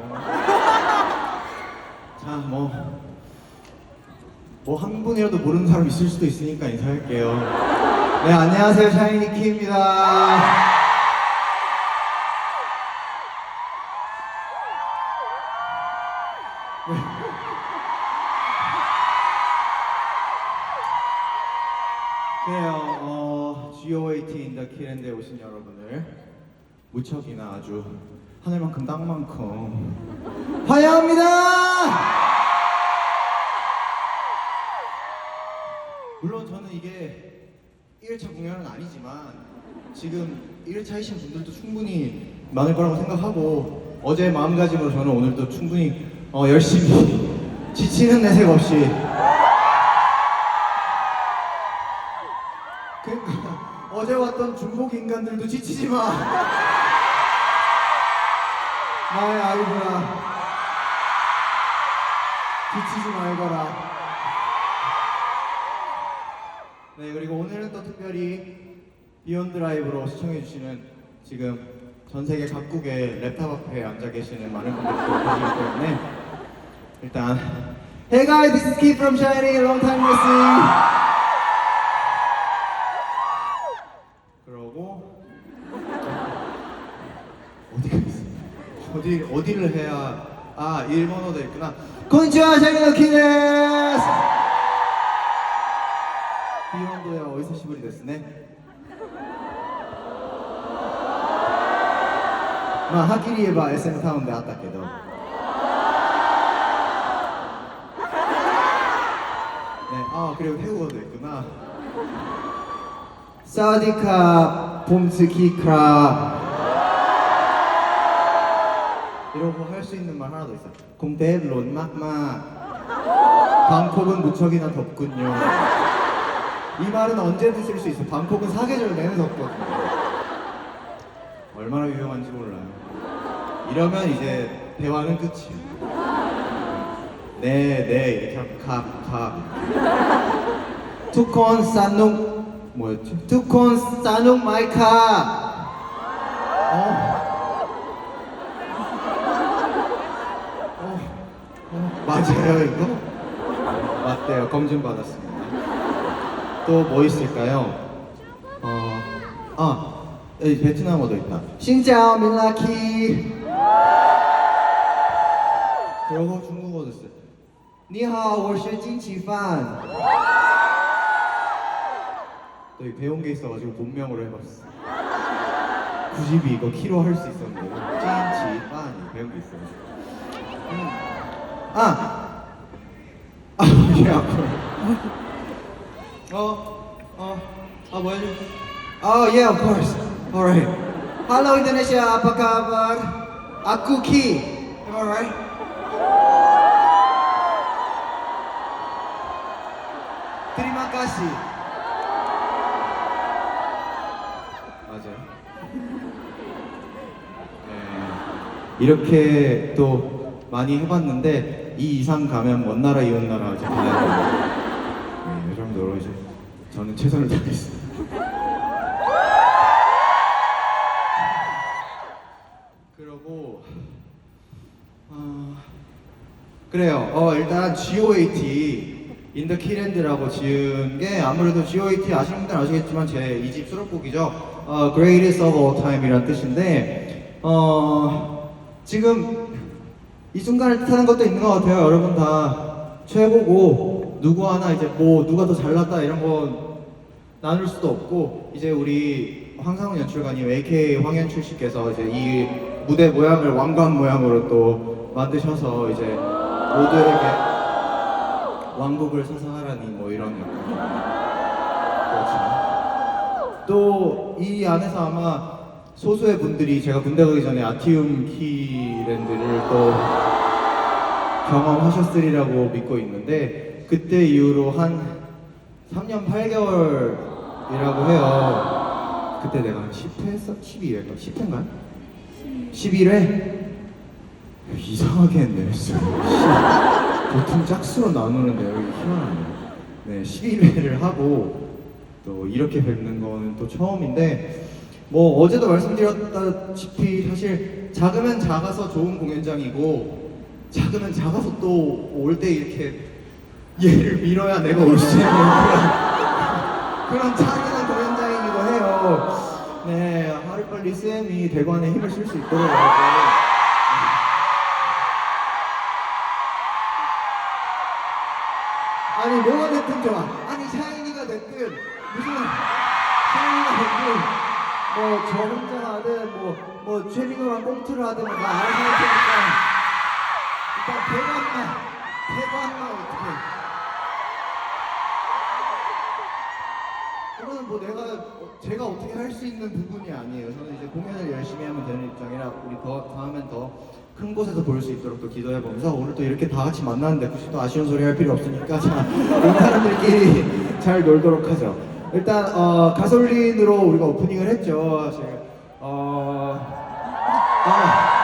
잘 잤나벼. 자, 뭐. 뭐 한 분이라도 모르는 사람 있을 수도 있으니까 인사할게요. 네, 안녕하세요. 샤이니 키입니다. 그래요. 어, GOAT 인더 키랜드에 오신 여러분을 무척이나 아주 하늘만큼 땅만큼 환영합니다. 물론 저는 이게 1차 공연은 아니지만 지금 1차이신 분들도 충분히 많을 거라고 생각하고 어제 마음가짐으로 저는 오늘도 충분히 어, 열심히 지치는 내색 없이 그러니까 어제 왔던 중복 인간들도 지치지 마. 나의 아이들아. 지치지 말거라. 네 그리고 오늘은 또 특별히 비욘드 라이브로 시청해주시는 지금 전 세계 각국의 랩탑 앞에 앉아 계시는 많은 분들이 계시기 때문에 일단 Hey guys, this is Keith from Shiny. Long time no see. 그러고 어디가 있어? 어디 어디를 해야 아 일본어도 있구나. 곤치와 샤이노 키네스. 이온도야 어디서 시부리 됐으네. 마 하키리 에바 SM 타운 데 왔다 けど. 네, 아 그리고 태국어도 있구나. 사우디카 봄스키 크라. 이러고 할 수 있는 말 하나 더 있어. 공대 론막마 방콕은 무척이나 덥군요. 이 말은 언제든 쓸 수 있어. 방콕은 사계절 내내 덥거든요. 얼마나 유용한지 몰라요. 이러면 이제 대화는 끝이에요. 네, 네 이렇게 하면 갑, 갑. 투콘 산농 뭐였지? 투콘 산농 마이카. 어. 어, 맞아요 이거? 맞대요 검증 받았습니다. 또 뭐 있을까요? 어, 아 여기 베트남어도 있다. 신짜오 밀라키. 그리고 중국어도 있어요. 니하오, 我是金起饭. 또 이 배운 게 있어가지고 본명으로 해봤어. 92 이거 키로 할 수 있었는데 찐치 빤이 배운 게 있어요. 음. 아, 아, 예, 앞으로. 어, 어, 아 뭐야지? Oh yeah, of course. Alright. Halo Indonesia, apa kabar? Aku Ki. Am I right? Terima kasih. 맞아요. 네, 이렇게 또 많이 해봤는데 이 이상 가면 먼 나라 이웃 나라 이제 가야 돼요. 네, 여러분들 이제 저는 최선을 다하겠습니다. 그러고 어, 그래요. 어 일단 GOAT 인더 키랜드라고 지은 게 아무래도 GOAT 아시는 분들 아시겠지만 제 2집 수록곡이죠. 어, Greatest of All Time이란 뜻인데 어 지금 이 순간을 뜻하는 것도 있는 것 같아요. 여러분 다 최고고 누구 하나 이제 뭐 누가 더 잘났다 이런 거 나눌 수도 없고 이제 우리 황상훈 연출가님 AK 황현출 씨께서 이제 이 무대 모양을 왕관 모양으로 또 만드셔서 이제 모두에게 왕국을 서서 하라니 뭐 이런 그렇죠. 또이 안에서 아마 소수의 분들이 제가 군대 가기 전에 아티움 키랜드를 또 경험하셨으리라고 믿고 있는데 그때 이후로 한 3년 8개월이라고 해요. 그때 내가 한 10회 했어? 12회인가? 10회인가? 11회? 이상하게 했네. 보통 짝수로 나누는데 여기 희한하네. 네, 11회를 하고 또 이렇게 뵙는 거는 또 처음인데 뭐 어제도 말씀드렸다시피 사실 작으면 작아서 좋은 공연장이고 작으면 작아서 또 올 때 이렇게 얘를 밀어야 내가 올 수 있는 그런, 그런 작은 공연장이기도 해요. 네, 하루빨리 쌤이 대관에 힘을 쓸 수 있도록 여러분. 아니 뭐가 됐든 좋아. 뭐뭐 최민호랑 꽁트를 하든 뭐나 알아서 할 테니까 일단 대관만 대관만 어떻게 이거는 뭐 내가 어, 제가 어떻게 할 수 있는 부분이 아니에요. 저는 이제 공연을 열심히 하면 되는 입장이라 우리 더 다음엔 더 큰 곳에서 볼 수 있도록 또 기도해 보면서 오늘 또 이렇게 다 같이 만났는데 굳이 또 아쉬운 소리 할 필요 없으니까 자 우리 사람들끼리 잘 놀도록 하죠. 일단 어, 가솔린으로 우리가 오프닝을 했죠. 제가 어, 아.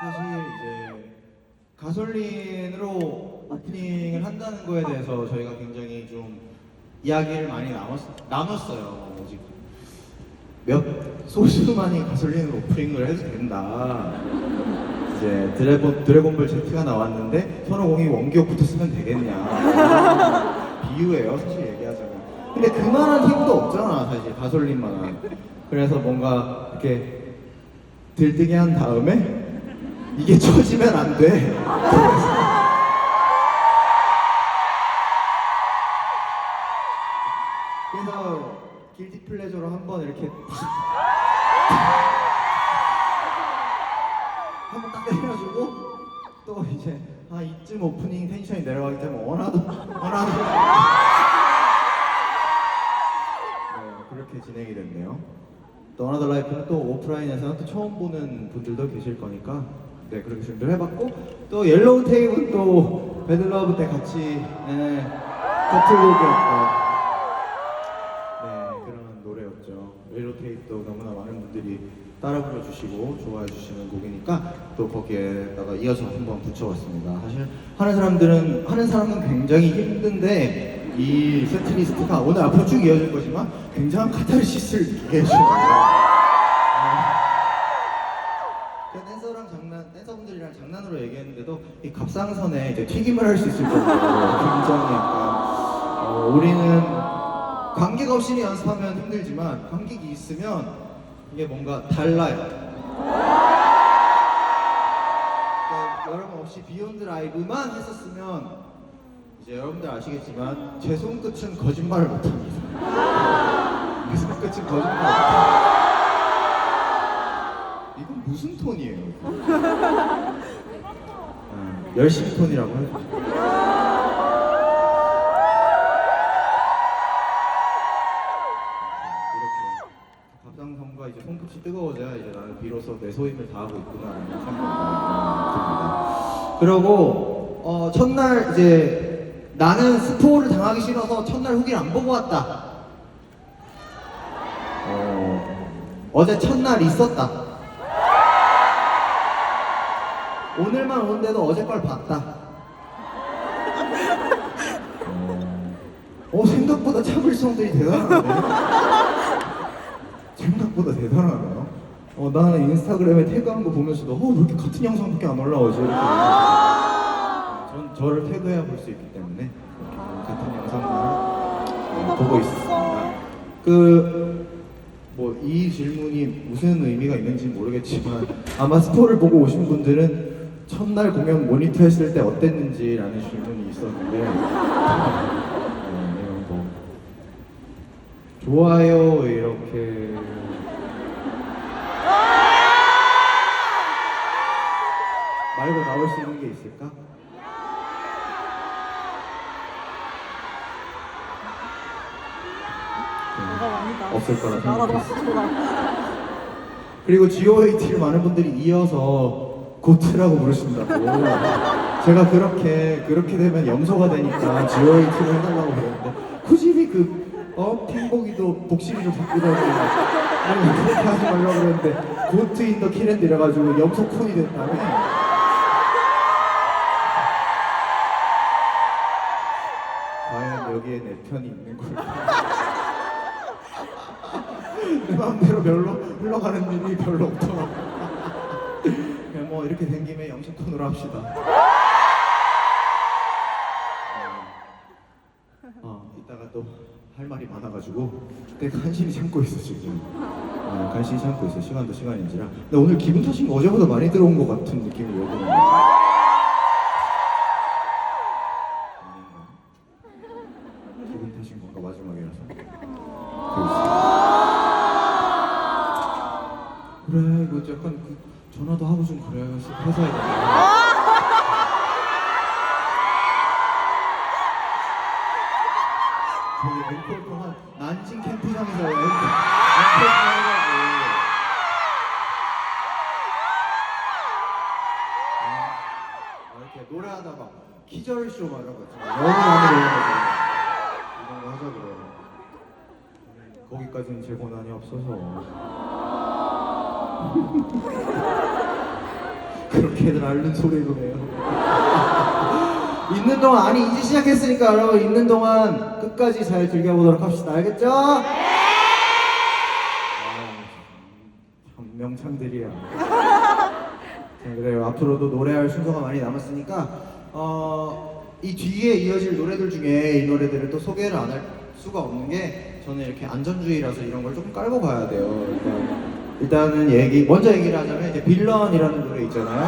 사실 이제 가솔린으로 오프닝을 한다는 거에 대해서 저희가 굉장히 좀 이야기를 많이 나눴, 나눴어요. 오직 몇 소수만이 가솔린으로 오프닝을 해도 된다. 이제 드래곤 드래곤볼 Z가 나왔는데 손오공이 원기옥부터 쓰면 되겠냐. 비유예요, 사실 얘기하자면. 근데 그만한 힘도 없잖아, 사실 가솔린만한. 그래서 뭔가 이렇게 들뜨게 한 다음에 이게 쳐지면 안 돼. 때려주고 또 이제 아 이쯤 오프닝 텐션이 내려가기 때문에 원하도 원하도 네 그렇게 진행이 됐네요. 또 어나더 라이프는 또 오프라인에서는 또 처음 보는 분들도 계실 거니까 네 그렇게 준비를 해봤고 또 옐로우 테이프는 또 배들러브 때 같이 네, 커플곡이었던 네 그런 노래였죠 옐로우 테이프도 너무나 많은 분들이 따라 불러주시고 좋아해 주시는 곡이니까 또 거기에다가 이어서 한번 붙여봤습니다. 사실 하는 사람들은 하는 사람은 굉장히 힘든데 이 세트리스트가 오늘 앞으로 쭉 이어질 거지만 굉장한 카타르시스를 느끼게 해주셔요 그 댄서랑 장난, 댄서분들이랑 장난으로 얘기했는데도 이 갑상선에 이제 튀김을 할 수 있을 정도로 굉장히 약간 어, 우리는 관객 없이 연습하면 힘들지만 관객이 있으면 이게 뭔가 달라요. 그러니까 여러분 없이 비욘드 라이브만 했었으면 이제 여러분들 아시겠지만 제 손끝은 거짓말을 못합니다. 제 손끝은 거짓말 못합니다. 이건 무슨 톤이에요? 음, 열심히 톤이라고 해주세요. 이렇게 이제 손끝이 뜨거워져야 이제 나는 비로소 내 소임을 다하고 있구나라는 생각이 듭니다. 그리고 어, 첫날 이제 나는 스포를 당하기 싫어서 첫날 후기를 안 보고 왔다. 어, 어제 첫날 있었다. 오늘만 오는데도 어제 걸 봤다. 어, 생각보다 참을성들이 대단하네. 생각보다 대단하네요. 어, 나는 인스타그램에 태그한 거 보면서도 어, 왜 이렇게 같은 영상밖에 안 올라오지? 이렇게. 전 저를 태그해야 볼 수 있기 때문에 이렇게 같은 영상만 네, 보고 있습니다. 그, 뭐, 이 질문이 무슨 의미가 있는지 모르겠지만 아마 스포를 보고 오신 분들은 첫날 공연 모니터 했을 때 어땠는지라는 질문이 있었는데 네, 이런 거 좋아요 이렇게 말고 나올 수 있는 게 있을까? 아니다. 없을 거라 나라도 생각했어. 그리고 GOAT를 많은 분들이 이어서 고트라고 부르신다고. 제가 그렇게 그렇게 되면 염소가 되니까 GOAT를 해달라고 그랬는데 굳이 그 어? 핑복이도 복실이로 바꾸다니 아니 그렇게 하지 말라고 그랬는데 고트 인 더 키랜드 이래가지고 염소 콘이 됐다며 그냥 뭐 이렇게 된 김에 영상 톤으로 합시다. 어, 이따가 또 할 말이 많아가지고 내가 간신히 참고 있어 지금. 어, 간신히 참고 있어. 시간도 시간인지라. 근데 오늘 기분 탓인 거 어제보다 많이 들어온 것 같은 느낌이 오거든 그래 이거 약간 그 전화도 하고 좀 그래 회사에. 저기 앵콜 동안 난징 캠프장에서 앵콜 앵콜 하려고. 아, 이렇게 노래하다가 기절쇼 막 이런 거 있잖아. 너무 많이 노래가지고 이런 거 하자고요. 거기까지는 제 권한이 없어서. 그렇게들 앓는 소리로 해요. 있는 동안 아니 이제 시작했으니까 여러분 있는 동안 끝까지 잘 즐겨보도록 합시다. 알겠죠? 네. 참 명창들이야. 자, 그래요. 앞으로도 노래할 순서가 많이 남았으니까 어, 이 뒤에 이어질 노래들 중에 이 노래들을 또 소개를 안 할 수가 없는 게 저는 이렇게 안전주의라서 이런 걸 조금 깔고 가야 돼요. 일단 일단은 얘기 먼저 얘기를 하자면 이제 빌런이라는 노래 있잖아요.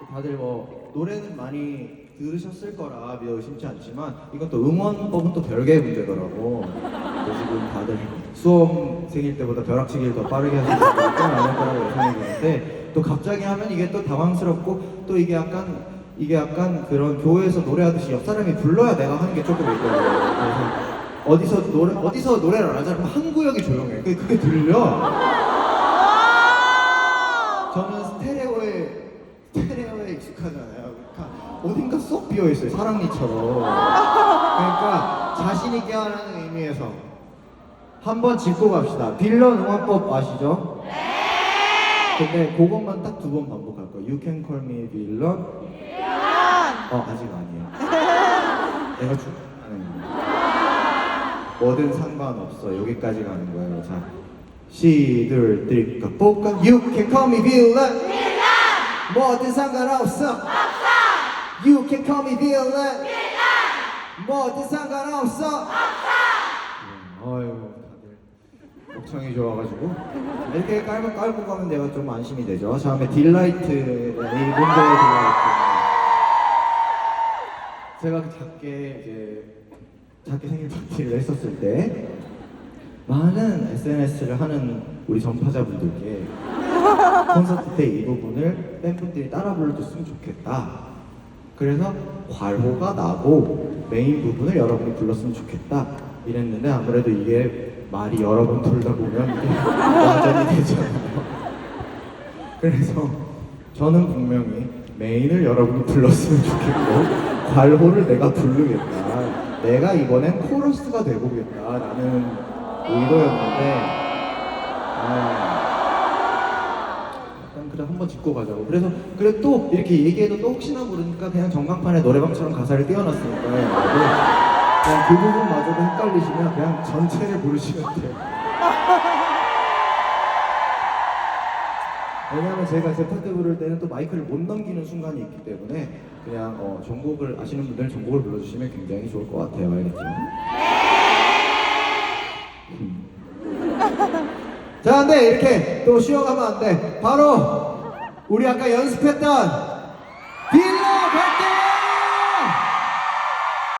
어, 다들 뭐 노래는 많이 들으셨을 거라 믿어 의심치 않지만 또 응원법은 또 별개의 문제더라고. 지금 다들 수험 생일 때보다 벼락치기를 더 빠르게 하시는 분들이 꽤 많을 거라고 예상이 되는데 또 갑자기 하면 이게 또 당황스럽고 또 이게 약간 이게 약간 그런 교회에서 노래하듯이 옆 사람이 불러야 내가 하는 게 조금 있더라고요. 어디서 노래 어디서 노래를 안 하자 그러면 한 구역이 조용해. 그게, 그게 들려. 저는 스테레오에 스테레오에 익숙하잖아요. 그러니까 어딘가 쏙 비어 있어요. 사랑니처럼. 그러니까 자신 있게 하라는 의미에서 한번 짚고 갑시다. 빌런 응원법 아시죠? 네. 근데 그것만 딱 두 번 반복할 거예요. You can call me villain. 어 아직 아니에요. 내가 죽하는 뭐든 상관없어. 여기까지 가는 거예요. 자, 시들 들까 볼까? You can call me villain. 뭐든 상관없어. 없어. You can call me villain. 뭐든 상관없어. 없어. 어유 다들 목청이 좋아가지고 이렇게 깔고 깔고 가면 내가 좀 안심이 되죠. 다음에 딜라이트 네, 이분들의 딜라이트. 제가 작게 이제 작게 생일 파티를 했었을 때 많은 SNS를 하는 우리 전파자분들께 콘서트 때 이 부분을 팬분들이 따라 불러줬으면 좋겠다. 그래서 괄호가 나고 메인 부분을 여러분이 불렀으면 좋겠다. 이랬는데 아무래도 이게 말이 여러 번 돌다 보면 완전히 되잖아요. 그래서 저는 분명히 메인을 여러분이 불렀으면 좋겠고 괄호를 내가 부르겠다. 내가 이번엔 코러스가 돼보겠다라는 의도였는데 아, 약간 그래 한번 짚고 가자고. 그래서 그래 또 이렇게 얘기해도 또 혹시나 모르니까 그냥 전광판에 노래방처럼 가사를 띄워놨으니까 그냥 그 부분마저도 헷갈리시면 그냥 전체를 부르시면 돼요. 왜냐하면 제가 제 파트 부를 때는 또 마이크를 못 넘기는 순간이 있기 때문에 그냥 어, 전곡을 아시는 분들은 전곡을 불러주시면 굉장히 좋을 것 같아요. 알겠죠? 음. 자, 근데 이렇게 또 쉬어가면 안 돼. 바로 우리 아까 연습했던 백